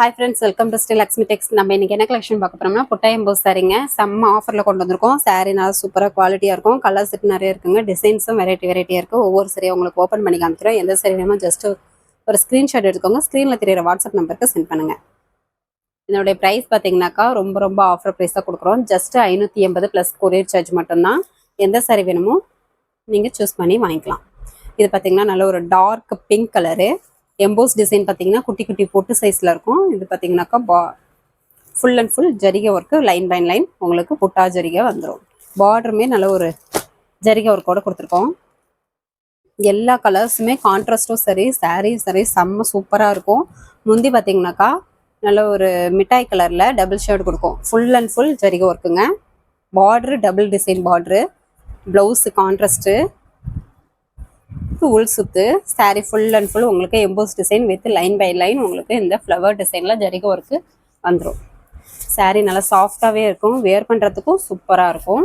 Hi friends welcome to still Lakshmi Tex நம்ம இன்னைக்கு என்ன கலெக்ஷன் பார்க்க போகிறோம்னா புட்டாயம்போ சாரீங்க செம்ம ஆஃபரில் கொண்டு வந்திருக்கோம். Saree நல்லா சூப்பராக குவாலிட்டியாக இருக்கும். கலர் செட் நிறைய இருக்குங்க. டிசைன்ஸும் வெரைட்டி வெரைட்டியாக இருக்குது ஒவ்வொரு சரியாக உங்களுக்கு ஓப்பன் பண்ணி காமிக்கிறோம். எந்த சரி வேணுமோ ஜஸ்ட் ஒரு ஸ்க்ரீன்ஷாட் எடுத்துக்கோங்க. ஸ்க்ரீனில் தெரியிற வாட்ஸ்அப் நம்பருக்கு சென்ட் பண்ணுங்கள் இதனுடைய ப்ரைஸ் பார்த்தீங்கன்னாக்கா ரொம்ப ரொம்ப ஆஃபர் ப்ரைஸாக கொடுக்குறோம். ஜஸ்ட் ஐநூற்றி எண்பது ப்ளஸ் கொரியர் சார்ஜ் மட்டும்தான். எந்த சரி வேணுமோ நீங்கள் சூஸ் பண்ணி வாங்கிக்கலாம். இது பார்த்தீங்கன்னா நல்ல ஒரு dark pink colour emboss design பார்த்தீங்கன்னா குட்டி குட்டி போட்டு சைஸில் இருக்கும். இது பார்த்தீங்கன்னாக்கா பா ஃபுல் அண்ட் ஃபுல் ஜரிகை ஒர்க்கு லைன் பை லைன் உங்களுக்கு புட்டா ஜரிகை வந்துடும் பார்டருமே நல்ல ஒரு ஜரிகை ஒர்க்கோட கொடுத்துருக்கோம். எல்லா கலர்ஸுமே கான்ட்ராஸ்ட்டும் சரி saree சரி செம்ம சூப்பராக இருக்கும். முந்தி பார்த்தீங்கன்னாக்கா நல்ல ஒரு மிட்டாய் கலரில் டபுள் ஷர்ட் கொடுக்கும். ஃபுல் அண்ட் ஃபுல் ஜரிகை ஒர்க்குங்க border double design border blouse contrast உள் சுத்து saree ஃபுல் அண்ட் ஃபுல் உங்களுக்கு emboss design with line by line உங்களுக்கு இந்த ஃப்ளவர் டிசைனில் ஜரிக ஒர்க்கு வந்துடும் saree நல்லா சாஃப்டாகவே இருக்கும். வேர் பண்ணுறதுக்கும் சூப்பராக இருக்கும்.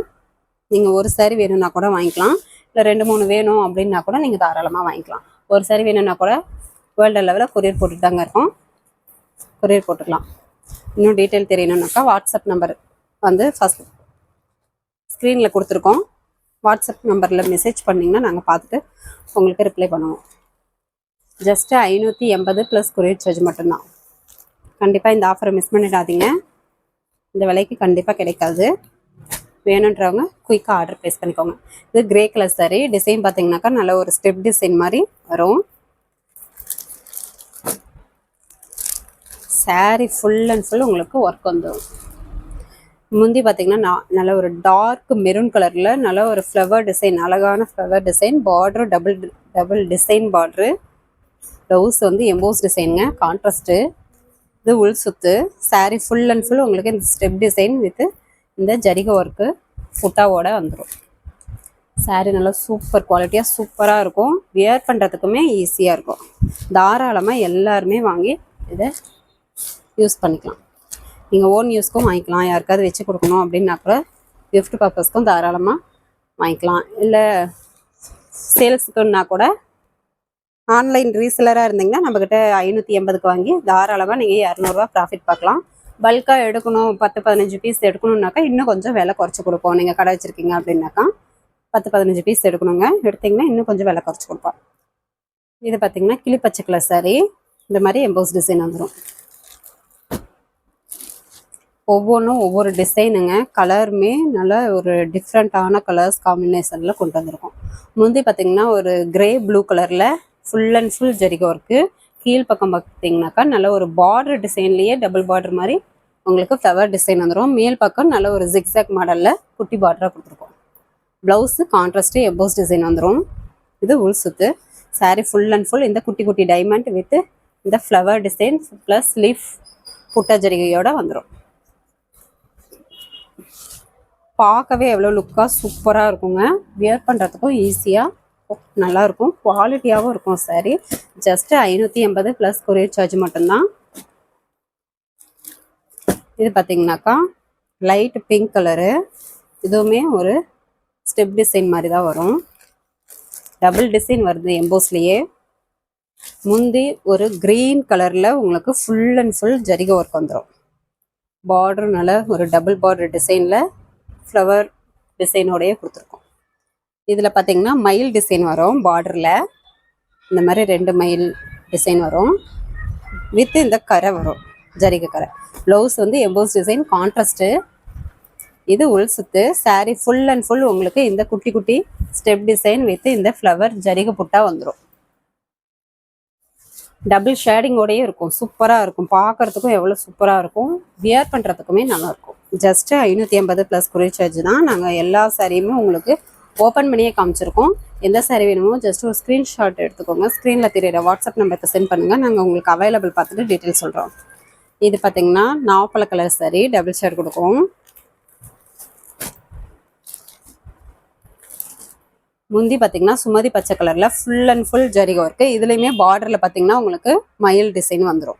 நீங்கள் ஒரு saree வேணும்னா கூட வாங்கிக்கலாம். இல்லை ரெண்டு மூணு வேணும் அப்படின்னா கூட நீங்கள் தாராளமாக வாங்கிக்கலாம். ஒரு saree வேணும்னா கூட வேர்ல்டு லெவலில் கொரியர் போட்டுட்டு தாங்க இருக்கும். கொரியர் போட்டுக்கலாம். இன்னும் டீட்டெயில் தெரியணுன்னாக்கா வாட்ஸ்அப் நம்பர் வந்து ஃபஸ்ட் ஸ்க்ரீனில் கொடுத்துருக்கோம். வாட்ஸ்அப் நம்பரில் மெசேஜ் பண்ணிங்கன்னா நாங்கள் பார்த்துட்டு உங்களுக்கு ரிப்ளை பண்ணுவோம். ஜஸ்ட்டு ஐநூற்றி எண்பது ப்ளஸ் கொரியர் சார்ஜ் மட்டும்தான். கண்டிப்பாக இந்த ஆஃபரை மிஸ் பண்ணிடாதீங்க. இந்த விலைக்கு கண்டிப்பாக கிடைக்காது. வேணுன்றவங்க குயிக்காக ஆர்டர் ப்ளேஸ் பண்ணிக்கோங்க. இது கிரே கலர் சாரி டிசைன் பார்த்தீங்கன்னாக்கா நல்ல ஒரு ஸ்டெப் டிசைன் மாதிரி வரும். Saree ஃபுல் அண்ட் ஃபுல் உங்களுக்கு ஒர்க் வந்துடும் முந்தி பார்த்தீங்கன்னா நல்ல ஒரு டார்க் மெரூன் கலரில் நல்ல ஒரு ஃப்ளவர் டிசைன் அழகான flower design border double double design border blouse வந்து எம்போஸ் டிசைனுங்க கான்ட்ராஸ்ட்டு இது உள் சுத்து சாரீ ஃபுல் அண்ட் ஃபுல் உங்களுக்கு இந்த ஸ்டெப் டிசைன் வித் இந்த ஜரிக ஒர்க்கு ஃபுட்டாவோட வந்துடும் சாரீ நல்லா சூப்பர் குவாலிட்டியாக சூப்பராக இருக்கும். வியர் பண்ணுறதுக்குமே ஈஸியாக இருக்கும். தாராளமாக எல்லாருமே வாங்கி இதை யூஸ் பண்ணிக்கலாம். நீங்கள் ஓன் யூஸ்க்கும் வாங்கிக்கலாம். யாருக்காவது வச்சு கொடுக்கணும் அப்படின்னா கூட கிஃப்ட் பர்பஸ்க்கும் தாராளமாக வாங்கிக்கலாம். இல்லை சேல்ஸுக்குன்னா கூட ஆன்லைன் ரீசெலராக இருந்தீங்கன்னா நம்மக்கிட்ட ஐநூற்றி எண்பதுக்கு வாங்கி தாராளமாக நீங்கள் இரநூறுவா ப்ராஃபிட் பார்க்கலாம். பல்காக எடுக்கணும். பத்து பதினஞ்சு பீஸ் எடுக்கணுன்னாக்கா இன்னும் கொஞ்சம் விலை குறைச்சி கொடுப்போம். நீங்கள் கடை வச்சுருக்கீங்க அப்படின்னாக்கா பத்து பதினஞ்சு பீஸ் எடுக்கணுங்க. எடுத்தீங்கன்னா இன்னும் கொஞ்சம் விலை குறைச்சி கொடுப்போம். இது பார்த்தீங்கன்னா கிளிப்பச்சை கலர் சாரி இந்த மாதிரி எம்போஸ் டிசைன் வந்துடும் ஒவ்வொன்றும் ஒவ்வொரு டிசைனுங்க கலருமே நல்ல ஒரு டிஃப்ரெண்ட்டான கலர்ஸ் காம்பினேஷனில் கொண்டு வந்திருக்கோம். முந்தி பார்த்தீங்கன்னா ஒரு கிரே ப்ளூ கலரில் ஃபுல் அண்ட் ஃபுல் ஜரிகை ஒர்க்கு கீழ் பக்கம் பார்த்தீங்கன்னாக்கா நல்ல ஒரு பார்டர் டிசைன்லேயே டபுள் பார்டர் மாதிரி உங்களுக்கு ஃப்ளவர் டிசைன் வந்துடும் மேல் பக்கம் நல்ல ஒரு ஜிக்ஸாக் மாடலில் குட்டி பார்டராக கொடுத்துருக்கோம். ப்ளவுஸு கான்ட்ராஸ்ட்டு எபோஸ் டிசைன் வந்துடும் இது உள் சுத்து சாரீ ஃபுல் அண்ட் ஃபுல் இந்த குட்டி குட்டி டைமண்ட் வித் இந்த ஃப்ளவர் டிசைன் ப்ளஸ் லீஃப் புட்டா ஜரிகையோடு வந்துடும் பார்க்கவே எவ்வளோ லுக்காக சூப்பராக இருக்குங்க. வியர் பண்ணுறதுக்கும் ஈஸியாக நல்லாயிருக்கும் குவாலிட்டியாகவும் இருக்கும். Saree. ஜஸ்ட்டு ஐநூற்றி எண்பது ப்ளஸ் கொரியர் சார்ஜ் மட்டும்தான். இது பார்த்தீங்கன்னாக்கா லைட் பிங்க் கலரு இதுவுமே ஒரு ஸ்டெப் டிசைன் மாதிரி தான் வரும். டபுள் டிசைன் வருது எம்போஸ்லேயே முந்தி ஒரு க்ரீன் கலரில் உங்களுக்கு ஃபுல் அண்ட் ஃபுல் ஜரிகை ஒர்க் வந்துடும் பார்டர்னால ஒரு டபுள் பார்டர் டிசைனில் ஃப்ளவர் டிசைனோடயே கொடுத்துருக்கோம். இதில் பார்த்தீங்கன்னா மயில் டிசைன் வரும் பார்டரில் இந்த மாதிரி ரெண்டு மயில் டிசைன் வரும். வித் இந்த கரை வரும் ஜரிகை கரை. ப்ளவுஸ் வந்து எம்போஸ் டிசைன் கான்ட்ராஸ்ட்டு இது உள் சுத்து saree ஃபுல் அண்ட் ஃபுல் உங்களுக்கு இந்த குட்டி குட்டி ஸ்டெப் டிசைன் வித் இந்த ஃப்ளவர் ஜரிகை புட்டா வந்துடும் டபுள் ஷேடிங்கோடையே இருக்கும் சூப்பராக இருக்கும். பார்க்கறதுக்கும் எவ்வளோ சூப்பராக இருக்கும் வியர் பண்ணுறதுக்குமே நல்லாயிருக்கும் ஜஸ்ட்டு ஐநூற்றி ஐம்பது ப்ளஸ் குறை சார்ஜ் தான். நாங்கள் எல்லா சாரியுமே உங்களுக்கு ஓப்பன் பண்ணியே காமிச்சிருக்கோம். எந்த சாரி வேணுமோ ஜஸ்ட் ஒரு ஸ்க்ரீன்ஷாட் எடுத்துக்கோங்க. ஸ்க்ரீனில் தெரியுற வாட்ஸ்அப் நம்பருக்கு சென்ட் பண்ணுங்கள் நாங்கள் உங்களுக்கு அவைலபிள் பார்த்துட்டு டீட்டெயில் சொல்கிறோம் இது பார்த்தீங்கன்னா நாப்பல கலர் சாரி டபுள் ஷேட் கொடுக்கும். முந்தி பார்த்தீங்கன்னா சுமதி பச்சை கலரில் ஃபுல் அண்ட் ஃபுல் ஜரிகோ இருக்குது இதுலேயுமே பார்டரில் பார்த்தீங்கன்னா உங்களுக்கு மயில் டிசைன் வந்துடும்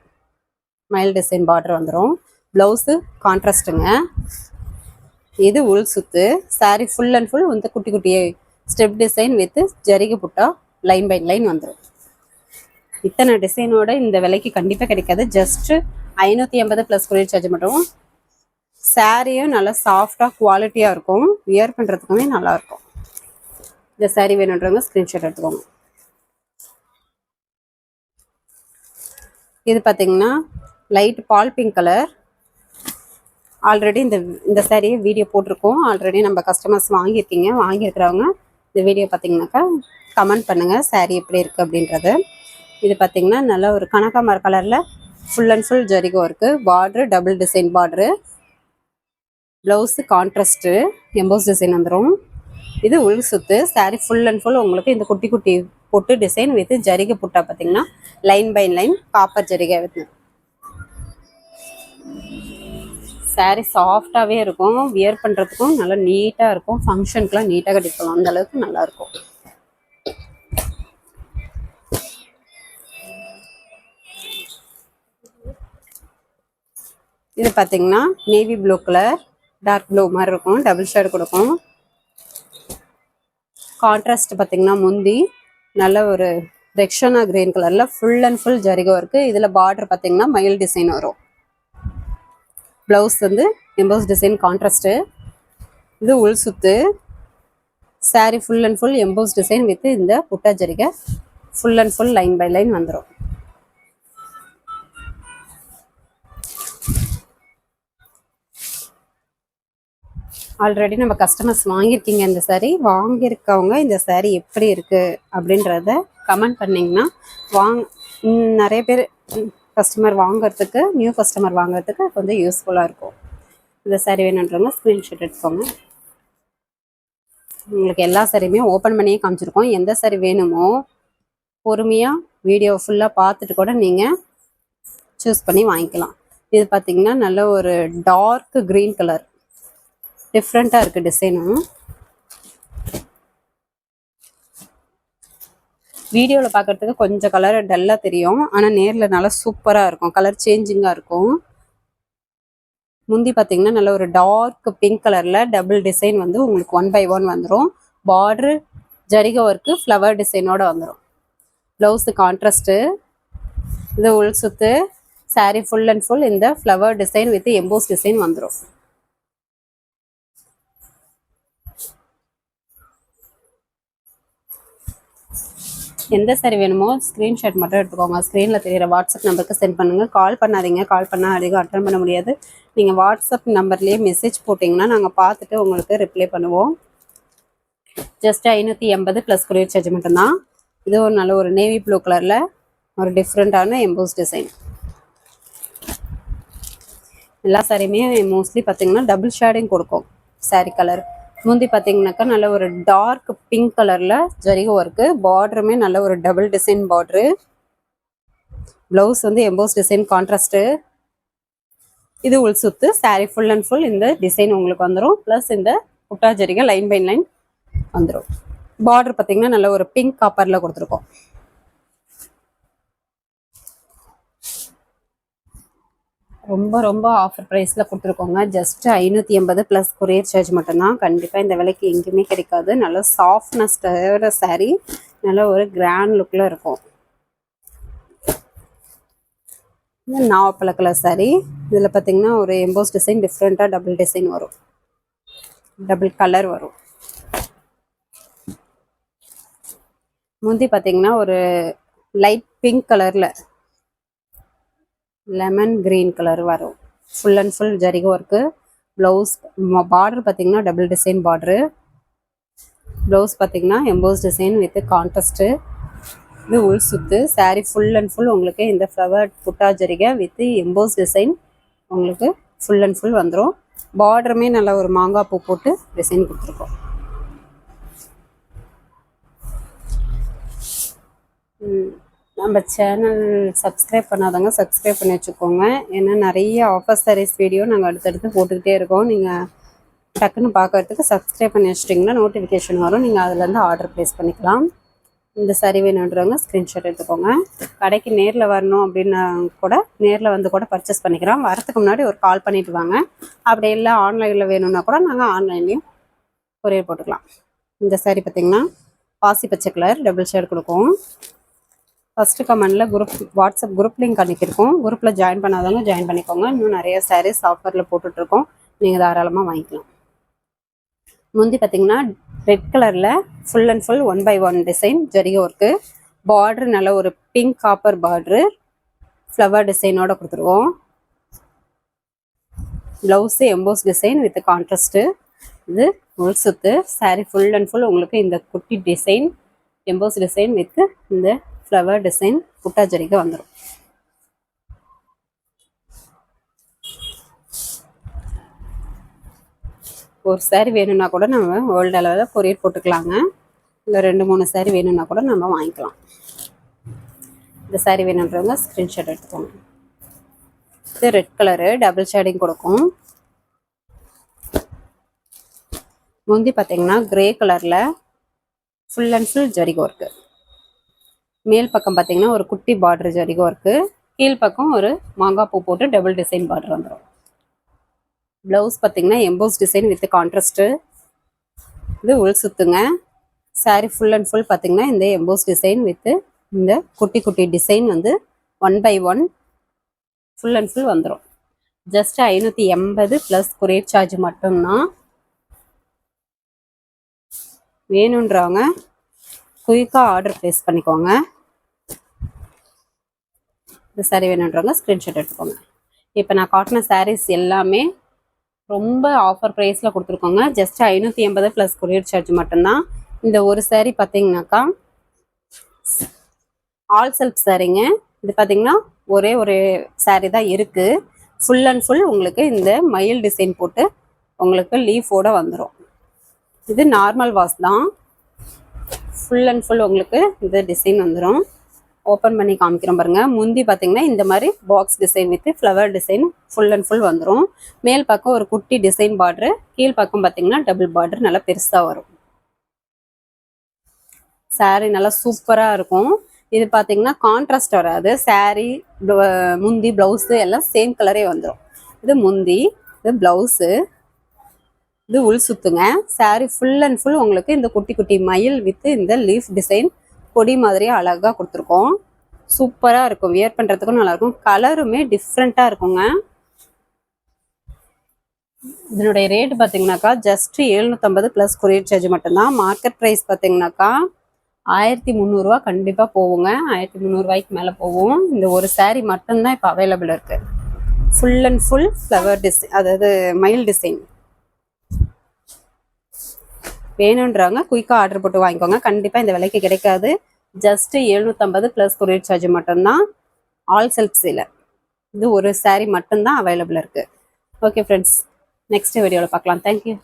மயில் டிசைன் பார்டர் வந்துடும் ப்ளவுஸு கான்ட்ராஸ்ட்டுங்க. இது உள் சுத்து. saree ஃபுல் அண்ட் ஃபுல் வந்து குட்டி குட்டி ஸ்டெப் டிசைன் வித்து ஜரிகை புட்டா லைன் பை லைன் வந்துடும் இத்தனை டிசைனோட இந்த விலைக்கு கண்டிப்பாக கிடைக்காது. ஜஸ்ட்டு ஐநூற்றி ஐம்பது ப்ளஸ் கொரியர் சார்ஜ் மட்டும். சாரியும் நல்லா சாஃப்டாக குவாலிட்டியாக இருக்கும். வியர் பண்ணுறதுக்குமே நல்லாயிருக்கும் இந்த சாரீ வேணுன்றவங்க ஸ்க்ரீன்ஷாட் எடுத்துக்கோங்க. இது பார்த்தீங்கன்னா லைட் பால் பிங்க் கலர் ஆல்ரெடி இந்த இந்த சாரியை வீடியோ போட்டிருக்கோம். ஆல்ரெடி நம்ம கஸ்டமர்ஸ் வாங்கியிருக்கீங்க. வாங்கியிருக்கிறவங்க இந்த வீடியோ பார்த்தீங்கன்னாக்கா கமெண்ட் பண்ணுங்கள் சேரீ எப்படி இருக்குது அப்படின்றது. இது பார்த்தீங்கன்னா நல்ல ஒரு கனகாமர கலரில் ஃபுல் அண்ட் ஃபுல் ஜரிகோ இருக்குது border double design border blouse contrast emboss design வந்துடும் இது உள் சுத்து. சாரீ ஃபுல் அண்ட் ஃபுல் உங்களுக்கு இந்த குட்டி குட்டி பொட்டு டிசைன் வித் ஜரிகை புட்டா பார்த்தீங்கன்னா லைன் பை லைன் காப்பர் ஜரிகை வித் சாரீ சாஃப்டாகவே இருக்கும். வியர் பண்ணுறதுக்கும் நல்லா நீட்டாக இருக்கும். ஃபங்க்ஷனுக்குலாம் நீட்டாக கட்டிக்கலாம். அந்த அளவுக்கு நல்லா இருக்கும். இது பார்த்தீங்கன்னா navy blue colour dark blue மாதிரி இருக்கும். டபுள் ஷேட் கொடுக்கும். கான்ட்ராஸ்ட் பார்த்தீங்கன்னா முந்தி. நல்ல ஒரு ரெக்ஷனா கிரீன் கலரில் ஃபுல் அண்ட் ஃபுல் ஜரிகை இருக்குது இதில் பார்டர் பார்த்தீங்கன்னா மயில் டிசைன் வரும். ப்ளவுஸ் வந்து எம்போஸ் டிசைன் கான்ட்ராஸ்ட்டு இது உள் சுத்து. Saree full and full emboss design with இந்த புட்டா ஜரிகை full and full line by line வந்துடும் ஆல்ரெடி நம்ம கஸ்டமர்ஸ் வாங்கியிருக்கீங்க இந்த saree. வாங்கியிருக்கவங்க இந்த saree எப்படி இருக்குது அப்படின்றத கமெண்ட் பண்ணிங்கன்னா வாங் நிறைய பேர் கஸ்டமர் வாங்குறதுக்கு நியூ கஸ்டமர் வாங்குறதுக்கு கொஞ்சம் யூஸ்ஃபுல்லாக இருக்கும். இந்த சாரீ வேணுன்றவங்க ஸ்க்ரீன்ஷாட் எடுத்துக்கோங்க. உங்களுக்கு எல்லா சாரியுமே ஓப்பன் பண்ணியே காமிச்சிருக்கோம். எந்த சாரி வேணுமோ பொறுமையாக வீடியோ ஃபுல்லாக பார்த்துட்டு கூட நீங்கள் சூஸ் பண்ணி வாங்கிக்கலாம். இது பார்த்தீங்கன்னா நல்ல ஒரு டார்க் க்ரீன் கலர் டிஃப்ரெண்ட்டாக இருக்குது டிசைனும் வீடியோவில் பார்க்கறதுக்கு கொஞ்சம் கலர் டல்லாக தெரியும். ஆனால் நேரில் நல்லா சூப்பராக இருக்கும். கலர் சேஞ்சிங்காக இருக்கும். முந்தி பார்த்தீங்கன்னா நல்ல ஒரு டார்க் பிங்க் கலரில் டபுள் டிசைன் வந்து உங்களுக்கு ஒன் பை ஒன் வந்துடும் பார்டரு ஜரிக ஒர்க்கு ஃப்ளவர் டிசைனோட வந்துடும் ப்ளவுஸு கான்ட்ராஸ்ட்டு இது உள் சுத்து சாரீ ஃபுல் அண்ட் ஃபுல் இந்த flower design with emboss design வந்துடும் எந்த சாரி வேணுமோ ஸ்க்ரீன்ஷாட் மட்டும் எடுத்துக்கோங்க. ஸ்க்ரீனில் தெரியிற வாட்ஸ்அப் நம்பருக்கு சென்ட் பண்ணுங்கள் கால் பண்ணாதீங்க. கால் பண்ணால் அதிகம் அட்டன் பண்ண முடியாது. நீங்கள் வாட்ஸ்அப் நம்பர்லேயே மெசேஜ் போட்டிங்கன்னா நாங்கள் பார்த்துட்டு உங்களுக்கு ரிப்ளை பண்ணுவோம். ஜஸ்ட் ஐநூற்றி எண்பது ப்ளஸ் கொரியர் சார்ஜ் மட்டும்தான். இது ஒரு நல்ல ஒரு நேவி ப்ளூ கலரில் ஒரு டிஃப்ரெண்ட்டான எம்போஸ் டிசைன் எல்லா சாரியுமே மோஸ்ட்லி பார்த்தீங்கன்னா டபுள் ஷேடிங் கொடுக்கும். Saree கலர் முந்தி பார்த்தீங்கன்னாக்கா நல்ல ஒரு டார்க் பிங்க் கலரில் ஜரிகை ஒர்க்கு பார்டருமே நல்ல ஒரு டபுள் டிசைன் பார்ட்ரு ப்ளவுஸ் வந்து எம்போஸ் டிசைன் கான்ட்ராஸ்ட்டு இது உள் சுத்து சாரி ஃபுல் அண்ட் ஃபுல் இந்த டிசைன் உங்களுக்கு வந்துடும் ப்ளஸ் இந்த புட்டா ஜரிகை லைன் பை லைன் வந்துடும் பார்டர் பார்த்தீங்கன்னா நல்ல ஒரு பிங்க் காப்பரில் கொடுத்துருக்கோம். ரொம்ப ரொம்ப ஆஃபர் ப்ரைஸில் கொடுத்துருக்கோங்க. ஜஸ்ட் ஐநூற்றி எண்பது ப்ளஸ் கொரியர் சார்ஜ் மட்டும்தான். கண்டிப்பாக இந்த விலைக்கு எங்கேயுமே கிடைக்காது. நல்ல சாஃப்ட்னஸ்டோட சாரீ நல்ல ஒரு கிராண்ட் லுக்கில் இருக்கும். இது நாவப்பழ கலர் இதில் பார்த்தீங்கன்னா ஒரு எம்போஸ் டிசைன் டிஃப்ரெண்ட்டாக டபுள் டிசைன் வரும். டபுள் கலர் வரும். முந்தி பார்த்தீங்கன்னா ஒரு லைட் பிங்க் கலரில் லெமன் கிரீன் கலர் வரும். ஃபுல் அண்ட் ஃபுல் ஜரிகை ஒர்க்கு ப்ளவுஸ் பார்டர் பார்த்தீங்கன்னா டபுள் டிசைன் பார்டரு ப்ளவுஸ் பார்த்தீங்கன்னா எம்போஸ் டிசைன் வித் கான்ட்ராஸ்ட்டு இது உள் சுத்து saree ஃபுல் அண்ட் ஃபுல் உங்களுக்கு இந்த ஃப்ளவர் புட்டா ஜரிகை வித் எம்போஸ் டிசைன் உங்களுக்கு ஃபுல் அண்ட் ஃபுல் வந்துடும் பார்டருமே நல்லா ஒரு மாங்காய் பூ போட்டு டிசைன் கொடுத்துருக்கோம். ம், நம்ம சேனல் சப்ஸ்கிரைப் பண்ணாதவங்க சப்ஸ்கிரைப் பண்ணி வச்சுக்கோங்க. ஏன்னா நிறைய ஆஃபர் சாரீஸ் வீடியோ நாங்கள் அடுத்தடுத்து போட்டுக்கிட்டே இருக்கோம். நீங்கள் டக்குன்னு பார்க்கறதுக்கு சப்ஸ்கிரைப் பண்ணி வச்சிட்டிங்கன்னா நோட்டிஃபிகேஷன் வரும். நீங்கள் அதுலேருந்து ஆர்டர் ப்ளேஸ் பண்ணிக்கலாம். இந்த சரி வேணுன்றவங்க ஸ்க்ரீன்ஷாட் எடுத்துக்கோங்க. கடைக்கு நேரில் வரணும் அப்படின்னா கூட நேரில் வந்து கூட பர்ச்சேஸ் பண்ணிக்கிறோம் வரதுக்கு முன்னாடி ஒரு கால் பண்ணிட்டு வாங்க. அப்படி இல்லை ஆன்லைனில் வேணும்னா கூட நாங்கள் ஆன்லைன்லேயும் கொரியர் போட்டுக்கலாம். இந்த saree பார்த்தீங்கன்னா பாசி பச்சை கலர் டபுள் ஷேட் கொடுக்கும். ஃபஸ்ட்டு கமெண்டில் குரூப் வாட்ஸ்அப் குரூப் லிங்க் அனுப்பியிருக்கோம். குரூப்பில் ஜாயின் பண்ணாதவங்க ஜாயின் பண்ணிக்கோங்க. இன்னும் நிறைய சாரீஸ் ஆஃபரில் போட்டுட்ருக்கோம். நீங்கள் தாராளமாக வாங்கிக்கலாம். முந்தி பார்த்தீங்கன்னா ரெட் கலரில் full and full one by one design ஜரிகை work border நல்ல ஒரு பிங்க் காப்பர் பார்ட்ரு ஃப்ளவர் டிசைனோட கொடுத்துருவோம். Blouse emboss design with contrast இது முள் சுத்து சாரீ ஃபுல் அண்ட் ஃபுல் உங்களுக்கு இந்த குட்டி டிசைன் எம்போஸ் டிசைன் வித் இந்த ஃப்ளவர் டிசைன் புட்டா வந்துடும் ஒரு சாரி வேணும்னா கூட நம்ம வேர்ல்டு அளவில் கொரியர் போட்டுக்கலாங்க. இல்லை ரெண்டு மூணு சாரி வேணும்னா கூட நம்ம வாங்கிக்கலாம். இந்த சாரி வேணுன்றவங்க ஸ்க்ரீன்ஷாட் எடுத்துக்கோங்க. இது ரெட் கலரு டபுள் ஷேடிங் கொடுக்கும். முந்தி பார்த்தீங்கன்னா கிரே கலரில் ஃபுல் அண்ட் ஃபுல் ஜரிகோ இருக்குது மேல் பக்கம் பார்த்தீங்கன்னா ஒரு குட்டி பார்டர் ஜரிகை இருக்குது கீழ் பக்கம் ஒரு மாங்காய் பூ போட்டு டபுள் டிசைன் பார்டர் வந்துடும் ப்ளவுஸ் பார்த்தீங்கன்னா எம்போஸ் டிசைன் வித் கான்ட்ராஸ்ட்டு இது உள் சுத்துங்க. சாரீ ஃபுல் அண்ட் ஃபுல் பார்த்தீங்கன்னா இந்த எம்போஸ் டிசைன் வித்து இந்த குட்டி குட்டி டிசைன் வந்து one by one full and full வந்துடும் ஜஸ்ட் ஐநூற்றி எண்பது ப்ளஸ் கொரியர் சார்ஜ் மட்டும்தான் வேணுன்றவங்க குயிக்காக ஆர்டர் ப்ளேஸ் பண்ணிக்கோங்க. இந்த சாரீ வேணுன்றவங்க ஸ்க்ரீன்ஷாட் எடுத்துக்கோங்க. இப்போ நான் காட்டின சாரீஸ் எல்லாமே ரொம்ப ஆஃபர் ப்ரைஸில் கொடுத்துருக்கோங்க. ஜஸ்ட் ஐநூற்றி எண்பது ப்ளஸ் கொரியர் சார்ஜ் மட்டும்தான். இந்த ஒரு சாரீ பார்த்தீங்கன்னாக்கா ஆல் செல்ஃப் சாரீங்க இது பார்த்தீங்கன்னா ஒரே ஒரு சாரீ தான் இருக்குது ஃபுல் அண்ட் ஃபுல் உங்களுக்கு இந்த மயில் டிசைன் போட்டு உங்களுக்கு லீஃபோட வந்துடும் இது நார்மல் வாஷ் தான். ஃபுல் அண்ட் ஃபுல் உங்களுக்கு இந்த டிசைன் வந்துடும் ஓப்பன் பண்ணி காமிக்கிறோம் பாருங்க. முந்தி பார்த்தீங்கன்னா இந்த மாதிரி box design with flower design full and full வந்துடும் மேல் பக்கம் ஒரு குட்டி டிசைன் பார்டரு கீழ் பக்கம் பார்த்தீங்கன்னா டபுள் பார்டர் நல்லா பெருசாக வரும். சாரீ நல்லா சூப்பராக இருக்கும். இது பார்த்தீங்கன்னா கான்ட்ராஸ்ட் வராது. சாரீ முந்தி ப்ளவுஸு எல்லாம் சேம் கலரே வந்துடும் இது முந்தி இது ப்ளவுஸு இது உள் சுத்துங்க. சாரீ ஃபுல் அண்ட் ஃபுல் உங்களுக்கு இந்த குட்டி குட்டி மயில் வித் இந்த லீஃப் டிசைன் கொடி மாதிரியே அழகாக கொடுத்துருக்கோம். சூப்பராக இருக்கும். வியர் பண்ணுறதுக்கும் நல்லாயிருக்கும். கலருமே டிஃப்ரெண்ட்டாக இருக்குங்க. இதனுடைய ரேட் பார்த்தீங்கன்னாக்கா ஜஸ்ட் எழுநூற்றம்பது ப்ளஸ் கொரியர் சார்ஜ் மட்டும்தான். மார்க்கெட் ப்ரைஸ் பார்த்தீங்கன்னாக்கா ஆயிரத்தி முந்நூறுரூவா கண்டிப்பாக போவோங்க ஆயிரத்தி முந்நூறுரூவாய்க்கு மேலே போவோம் இந்த ஒரு சாரீ மட்டும்தான் இப்போ அவைலபிள் இருக்குது full and full flower design அதாவது மயில் டிசைன் வேணுன்றவங்க குயிக்காக ஆர்டர் போட்டு வாங்கிக்கோங்க. கண்டிப்பாக இந்த விலைக்கு கிடைக்காது. ஜஸ்ட்டு எழுநூற்றம்பது ப்ளஸ் கொரியர் சார்ஜ் மட்டும்தான். ஆல் செல்ஃப்ஸில் இது ஒரு சாரீ மட்டும்தான் அவைலபிள் இருக்குது ஓகே ஃப்ரெண்ட்ஸ் நெக்ஸ்ட் வீடியோவில் பார்க்கலாம். தேங்க்யூ